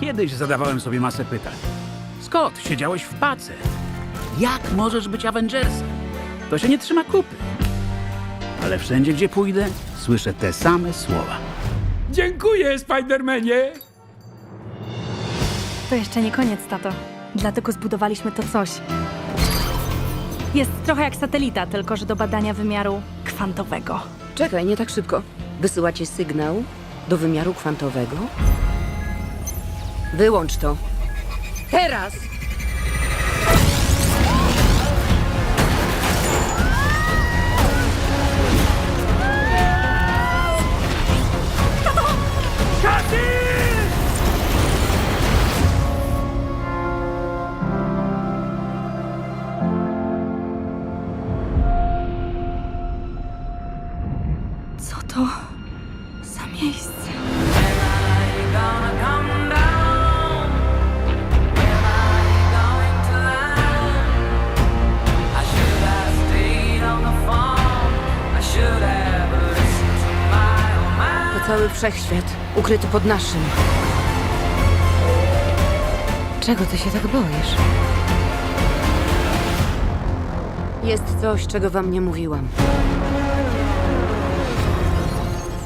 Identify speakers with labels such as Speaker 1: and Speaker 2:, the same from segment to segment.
Speaker 1: Kiedyś zadawałem sobie masę pytań. Scott, siedziałeś w pace. Jak możesz być Avengersem? To się nie trzyma kupy. Ale wszędzie, gdzie pójdę, słyszę te same słowa.
Speaker 2: Dziękuję, Spidermanie!
Speaker 3: To jeszcze nie koniec, tato. Dlatego zbudowaliśmy to coś. Jest trochę jak satelita, tylko że do badania wymiaru kwantowego.
Speaker 4: Czekaj, nie tak szybko. Wysyłacie sygnał do wymiaru kwantowego? Wyłącz to. Teraz!
Speaker 3: Co to za miejsce?
Speaker 4: Cały wszechświat, ukryty pod naszym. Czego ty się tak boisz? Jest coś, czego wam nie mówiłam.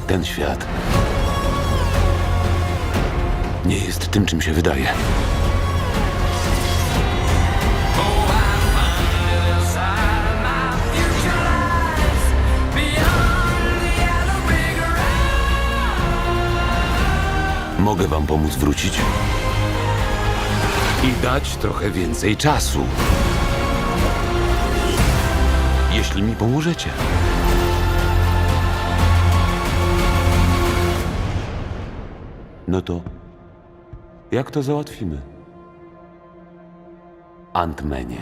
Speaker 5: Ten świat nie jest tym, czym się wydaje. Mogę wam pomóc wrócić i dać trochę więcej czasu. Jeśli mi pomożecie. No to jak to załatwimy? Antmenie.